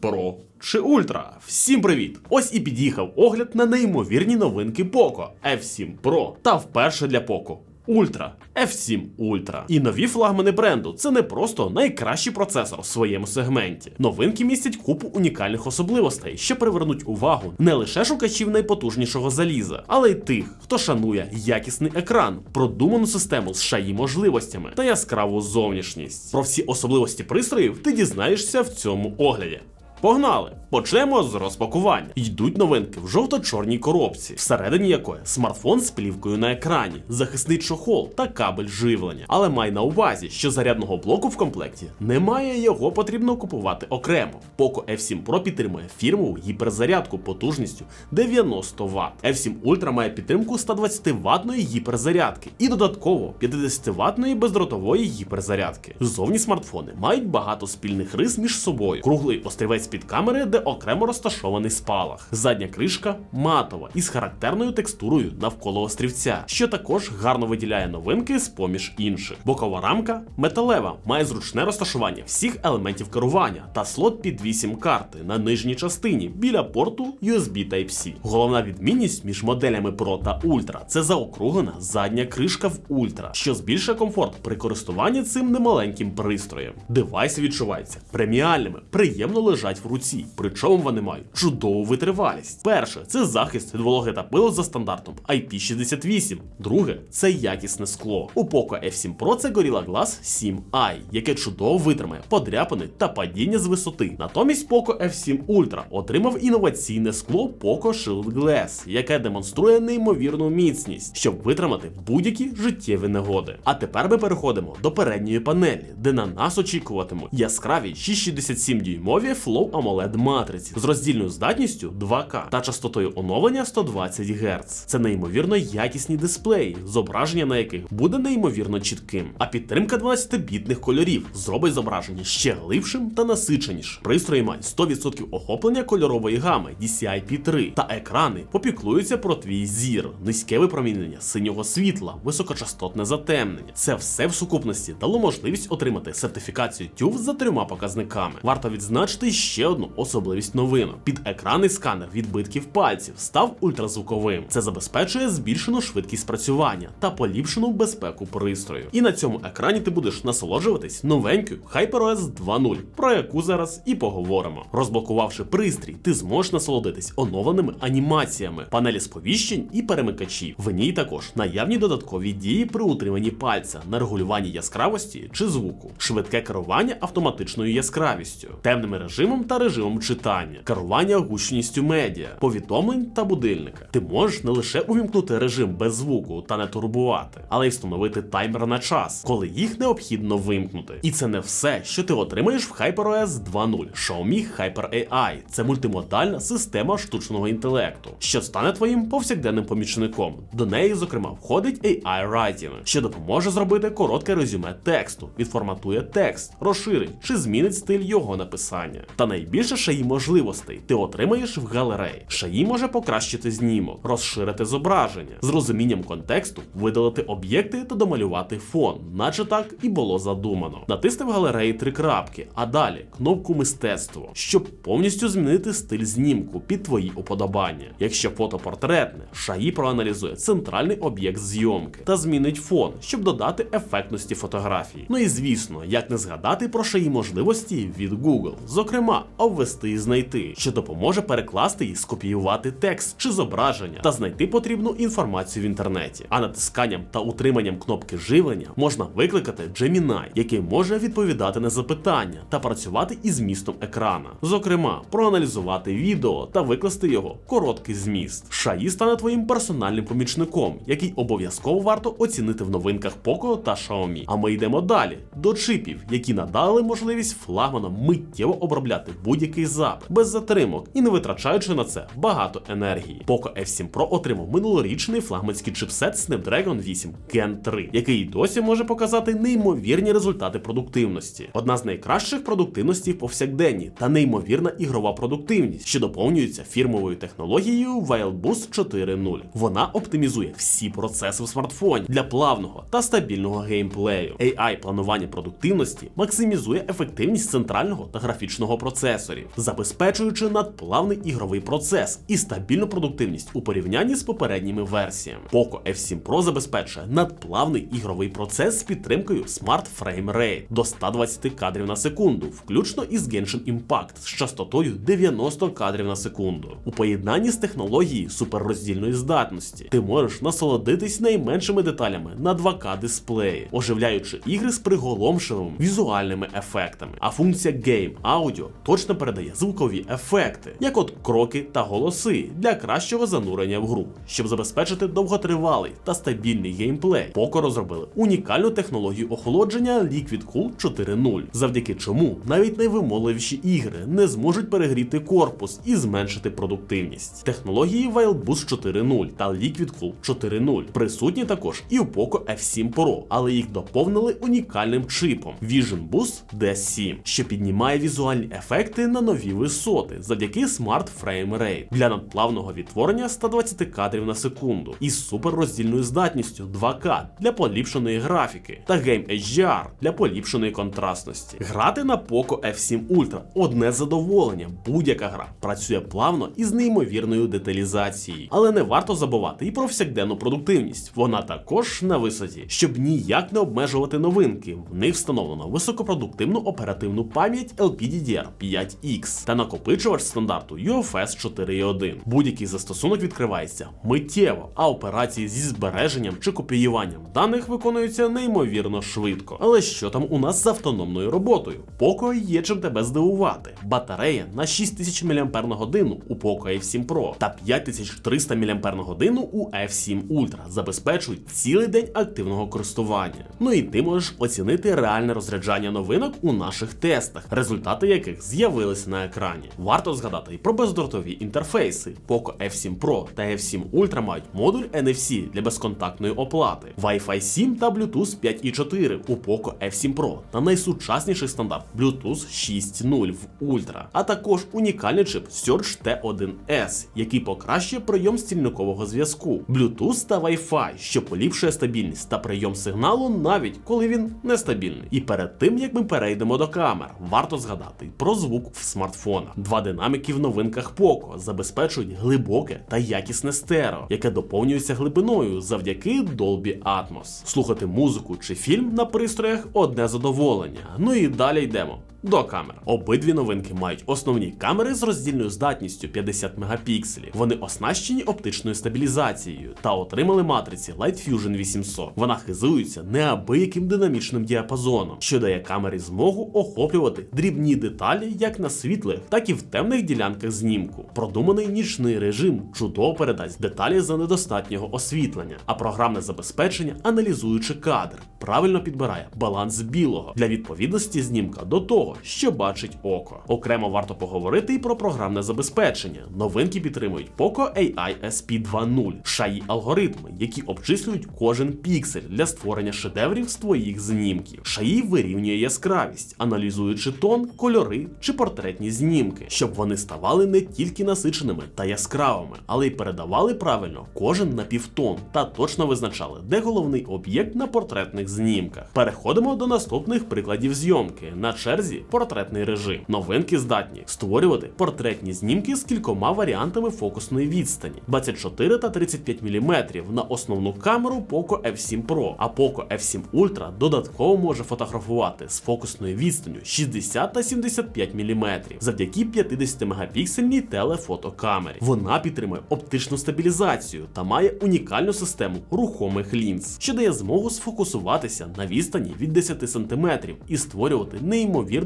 Pro чи Ультра. Всім привіт! Ось і під'їхав огляд на неймовірні новинки Poco F7 Pro та вперше для Poco. Ультра F7 Ultra. І нові флагмани бренду це не просто найкращий процесор в своєму сегменті. Новинки містять купу унікальних особливостей, що привернуть увагу не лише шукачів найпотужнішого заліза, але й тих, хто шанує якісний екран, продуману систему з шаї можливостями та яскраву зовнішність. Про всі особливості пристроїв ти дізнаєшся в цьому огляді. Погнали! Почнемо з розпакування. Йдуть новинки в жовто-чорній коробці, всередині якої смартфон з плівкою на екрані, захисний чохол та кабель живлення. Але май на увазі, що зарядного блоку в комплекті немає, його потрібно купувати окремо. Poco F7 Pro підтримує фірмову гіперзарядку потужністю 90 Вт. F7 Ultra має підтримку 120 ватної гіперзарядки і додатково 50 ватної бездротової гіперзарядки. Зовні смартфони мають багато спільних рис між собою. Круглий острівець під камери, де окремо розташований спалах. Задня кришка матова із характерною текстурою навколо острівця, що також гарно виділяє новинки з поміж інших. Бокова рамка металева, має зручне розташування всіх елементів керування та слот під 8 карти на нижній частині біля порту USB Type-C. Головна відмінність між моделями Pro та Ultra – це заокруглена задня кришка в Ultra, що збільшує комфорт при користуванні цим немаленьким пристроєм. Девайси відчуваються преміальними, приємно лежать в руці, причому вони мають чудову витривалість. Перше це захист від вологи та пилу за стандартом IP68. Друге це якісне скло. У Poco F7 Pro це Gorilla Glass 7i, яке чудово витримає подряпини та падіння з висоти. Натомість Poco F7 Ultra отримав інноваційне скло Poco Shield Glass, яке демонструє неймовірну міцність, щоб витримати будь-які життєві негоди. А тепер ми переходимо до передньої панелі, де на нас очікуватимуть яскраві 667 дюймові Flow AMOLED матриці з роздільною здатністю 2К та частотою оновлення 120 Гц. Це неймовірно якісні дисплеї, зображення на яких буде неймовірно чітким. А підтримка 12-бітних кольорів зробить зображення ще глибшим та насиченішим. Пристрої мають 100% охоплення кольорової гами DCI-P3 та екрани попіклуються про твій зір, низьке випромінення синього світла, високочастотне затемнення. Це все в сукупності дало можливість отримати сертифікацію TÜV за трьома показниками. Варто відзначити ще одну особливість новинок. Під екранний сканер відбитків пальців став ультразвуковим. Це забезпечує збільшену швидкість працювання та поліпшену безпеку пристрою. І на цьому екрані ти будеш насолоджуватись новенькою HyperOS 2.0, про яку зараз і поговоримо. Розблокувавши пристрій, ти зможеш насолодитись оновленими анімаціями, панелі сповіщень і перемикачів. В ній також наявні додаткові дії при утриманні пальця на регулюванні яскравості чи звуку, швидке керування автоматичною яскравістю, темним режимом та режимом читання, керування гучністю медіа, повідомлень та будильника. Ти можеш не лише увімкнути режим без звуку та не турбувати, але й встановити таймер на час, коли їх необхідно вимкнути. І це не все, що ти отримаєш в HyperOS 2.0. Xiaomi Hyper AI – це мультимодальна система штучного інтелекту, що стане твоїм повсякденним помічником. До неї, зокрема, входить AI Writing, що допоможе зробити коротке резюме тексту, відформатує текст, розширить чи змінить стиль його написання. Та найбільше шаї можливостей ти отримаєш в галереї. Шаї може покращити знімок, розширити зображення, з розумінням контексту видалити об'єкти та домалювати фон, наче так і було задумано. Натисни в галереї три крапки, а далі кнопку мистецтво, щоб повністю змінити стиль знімку під твої уподобання. Якщо фото портретне, шаї проаналізує центральний об'єкт зйомки та змінить фон, щоб додати ефектності фотографії. Ну і звісно, як не згадати про шаї можливості від Google, зокрема, обвести і знайти, що допоможе перекласти і скопіювати текст чи зображення та знайти потрібну інформацію в інтернеті. А натисканням та утриманням кнопки живлення можна викликати Gemini, який може відповідати на запитання та працювати із змістом екрана. Зокрема, проаналізувати відео та викласти його короткий зміст. Шаї стане твоїм персональним помічником, який обов'язково варто оцінити в новинках Poco та Xiaomi. А ми йдемо далі до чипів, які надали можливість флагманам миттєво обробляти будь-який запит без затримок і не витрачаючи на це багато енергії. Poco F7 Pro отримав минулорічний флагманський чипсет Snapdragon 8 Gen 3, який досі може показати неймовірні результати продуктивності. Одна з найкращих продуктивностей повсякденні та неймовірна ігрова продуктивність, що доповнюється фірмовою технологією WildBoost 4.0. Вона оптимізує всі процеси в смартфоні для плавного та стабільного геймплею. AI планування продуктивності максимізує ефективність центрального та графічного процесу процесорів, забезпечуючи надплавний ігровий процес і стабільну продуктивність у порівнянні з попередніми версіями. Poco F7 Pro забезпечує надплавний ігровий процес з підтримкою Smart Frame Rate до 120 кадрів на секунду, включно із Genshin Impact з частотою 90 кадрів на секунду. У поєднанні з технологією суперроздільної здатності ти можеш насолодитись найменшими деталями на 2К дисплеї, оживляючи ігри з приголомшивими візуальними ефектами. А функція Game Audio точно передає звукові ефекти, як от кроки та голоси для кращого занурення в гру, щоб забезпечити довготривалий та стабільний геймплей. Poco розробили унікальну технологію охолодження Liquid Cool 4.0, завдяки чому навіть найвимогливіші ігри не зможуть перегріти корпус і зменшити продуктивність. Технології Wild Boost 4.0 та Liquid Cool 4.0 присутні також і у Poco F7 Pro, але їх доповнили унікальним чипом Vision Boost D7, що піднімає візуальні ефекти на нові висоти завдяки Smart Frame Rate для надплавного відтворення 120 кадрів на секунду із суперроздільною здатністю 2К для поліпшеної графіки та Game HDR для поліпшеної контрастності. Грати на Poco F7 Ultra одне задоволення. Будь-яка гра працює плавно і з неймовірною деталізацією. Але не варто забувати і про всякденну продуктивність. Вона також на висоті, щоб ніяк не обмежувати новинки. В них встановлено високопродуктивну оперативну пам'ять LPDDR5X та накопичувач стандарту UFS 4.1. Будь-який застосунок відкривається миттєво, а операції зі збереженням чи копіюванням даних виконуються неймовірно швидко. Але що там у нас з автономною роботою? Poco є чим тебе здивувати. Батарея на 6000 мАч у Poco F7 Pro та 5300 мАч у F7 Ultra забезпечують цілий день активного користування. Ну і ти можеш оцінити реальне розряджання новинок у наших тестах, результати яких з'явилися на екрані. Варто згадати і про бездротові інтерфейси. Poco F7 Pro та F7 Ultra мають модуль NFC для безконтактної оплати, Wi-Fi 7 та Bluetooth 5.4 у Poco F7 Pro та найсучасніший стандарт Bluetooth 6.0 в Ultra, а також унікальний чип Surge T1S, який покращує прийом стільникового зв'язку, Bluetooth та Wi-Fi, що поліпшує стабільність та прийом сигналу навіть коли він нестабільний. І перед тим як ми перейдемо до камер, варто згадати про звук в смартфонах. Два динаміки в новинках Poco забезпечують глибоке та якісне стерео, яке доповнюється глибиною завдяки Dolby Atmos. Слухати музику чи фільм на пристроях одне задоволення. Ну і далі йдемо. До камер. Обидві новинки мають основні камери з роздільною здатністю 50 мегапікселів. Вони оснащені оптичною стабілізацією та отримали матриці Light Fusion 800. Вона хизується неабияким динамічним діапазоном, що дає камері змогу охоплювати дрібні деталі як на світлих, так і в темних ділянках знімку. Продуманий нічний режим чудово передасть деталі за недостатнього освітлення, а програмне забезпечення, аналізуючи кадр, правильно підбирає баланс білого для відповідності знімка до того, що бачить око. Окремо варто поговорити і про програмне забезпечення. Новинки підтримують Poco AI SP 2.0, шаї алгоритми, які обчислюють кожен піксель для створення шедеврів з твоїх знімків. Шаї вирівнює яскравість, аналізуючи тон, кольори чи портретні знімки, щоб вони ставали не тільки насиченими та яскравими, але й передавали правильно кожен напівтон та точно визначали, де головний об'єкт на портретних знімках. Переходимо до наступних прикладів зйомки. На черзі портретний режим. Новинки здатні створювати портретні знімки з кількома варіантами фокусної відстані 24 та 35 мм на основну камеру Poco F7 Pro, а Poco F7 Ultra додатково може фотографувати з фокусною відстанню 60 та 75 мм завдяки 50 мегапіксельній телефотокамері. Вона підтримує оптичну стабілізацію та має унікальну систему рухомих лінз, що дає змогу сфокусуватися на відстані від 10 см і створювати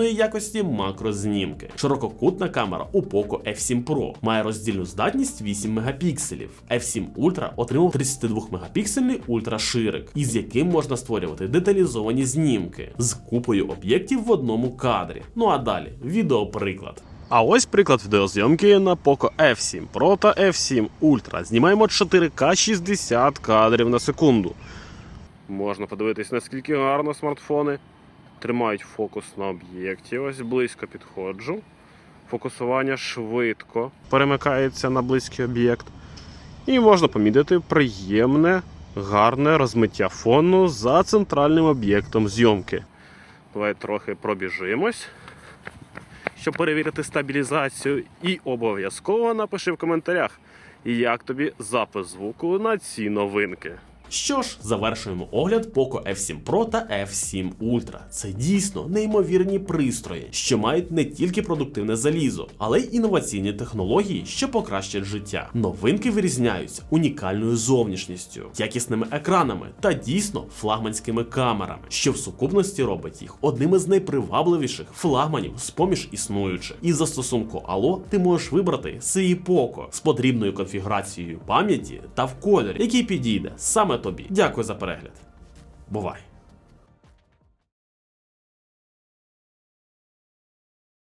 неймовірної якості макрознімки. Ширококутна камера у Poco F7 Pro має роздільну здатність 8 мегапікселів. F7 Ultra отримав 32 мегапіксельний ультраширик, із яким можна створювати деталізовані знімки з купою об'єктів в одному кадрі. Ну а далі відеоприклад. А ось приклад відеозйомки на Poco F7 Pro та F7 Ultra. Знімаємо 4К 60 кадрів на секунду. Можна подивитись, наскільки гарно смартфони тримають фокус на об'єкті. Ось близько підходжу. Фокусування швидко перемикається на близький об'єкт. І можна помітити приємне, гарне розмиття фону за центральним об'єктом зйомки. Давай трохи пробіжимось, щоб перевірити стабілізацію. І обов'язково напиши в коментарях, як тобі запис звуку на ці новинки. Що ж, завершуємо огляд Poco F7 Pro та F7 Ultra. Це дійсно неймовірні пристрої, що мають не тільки продуктивне залізо, але й інноваційні технології, що покращать життя. Новинки вирізняються унікальною зовнішністю, якісними екранами та дійсно флагманськими камерами, що в сукупності робить їх одним із найпривабливіших флагманів з поміж існуючих. І за стосунку Allo ти можеш вибрати свій Poco з потрібною конфігурацією пам'яті та в кольорі, який підійде саме тобі. Дякую за перегляд. Бувай!